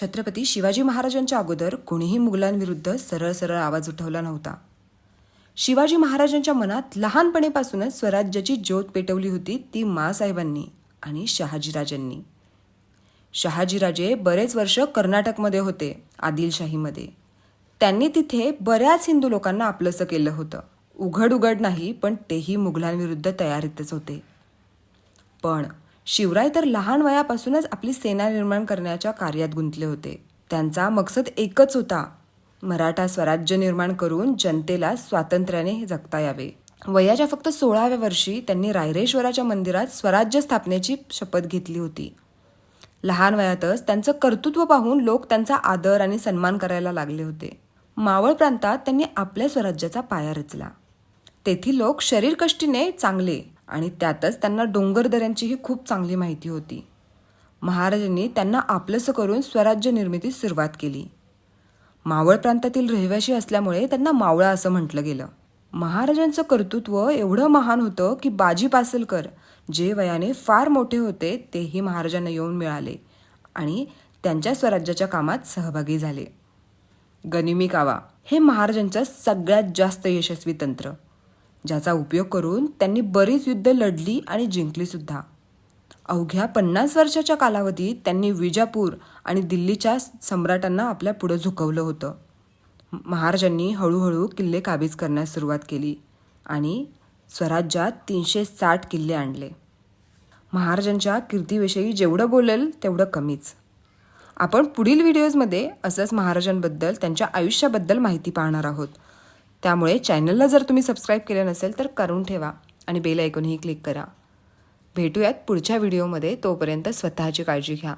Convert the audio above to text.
छत्रपती शिवाजी महाराजांच्या अगोदर कोणीही मुघलांविरुद्ध सरळ सरळ आवाज उठवला नव्हता. शिवाजी महाराजांच्या मनात लहानपणीपासूनच स्वराज्याची ज्योत पेटवली होती ती मासाहेबांनी आणि शहाजीराजांनी. शहाजीराजे बरेच वर्ष कर्नाटकमध्ये होते आदिलशाहीमध्ये. त्यांनी तिथे बऱ्याच हिंदू लोकांना आपलंसं केलं होतं. उघड उघड नाही पण तेही मुघलांविरुद्ध तयारीतच होते. पण शिवराय तर लहान वयापासूनच आपली सेना निर्माण करण्याच्या कार्यात गुंतले होते. त्यांचा मकसद एकच होता मराठा स्वराज्य निर्माण करून जनतेला स्वातंत्र्याने जगता यावे. वयाच्या फक्त सोळाव्या वर्षी त्यांनी रायरेश्वराच्या मंदिरात स्वराज्य स्थापनेची शपथ घेतली होती. लहान वयातच त्यांचं कर्तृत्व पाहून लोक त्यांचा आदर आणि सन्मान करायला लागले होते. मावळ प्रांतात त्यांनी आपल्या स्वराज्याचा पाया रचला. तेथील लोक शरीरकष्टीने चांगले आणि त्यातच त्यांना डोंगरदऱ्यांचीही खूप चांगली माहिती होती. महाराजांनी त्यांना आपलंसं करून स्वराज्य निर्मितीस सुरुवात केली. मावळ प्रांतातील रहिवाशी असल्यामुळे त्यांना मावळा असं म्हटलं गेलं. महाराजांचं कर्तृत्व एवढं महान होतं की बाजी पासलकर जे वयाने फार मोठे होते तेही महाराजांना येऊन मिळाले आणि त्यांच्या स्वराज्याच्या कामात सहभागी झाले. गनिमी कावा हे महाराजांचं सगळ्यात जास्त यशस्वी तंत्र. ज्याचा उपयोग करून त्यांनी बरीच युद्ध लढली आणि जिंकलीसुद्धा. अवघ्या पन्नास वर्षाच्या कालावधीत त्यांनी विजापूर आणि दिल्लीच्या सम्राटांना आपल्या पुढं झुकवलं होतं. महाराजांनी हळूहळू किल्ले काबीज करण्यास सुरुवात केली आणि स्वराज्यात तीनशे साठ किल्ले आणले. महाराजांच्या कीर्तीविषयी जेवढं बोलेल तेवढं कमीच. आपण पुढील व्हिडिओजमध्ये असंच महाराजांबद्दल त्यांच्या आयुष्याबद्दल माहिती पाहणार आहोत. त्यामुळे चॅनलला जर तुम्ही सबस्क्राईब केलं नसेल तर करून ठेवा आणि बेल ऐकूनही क्लिक करा. भेटूयात पुढच्या व्हिडिओमध्ये तोपर्यंत स्वतःची काळजी घ्या.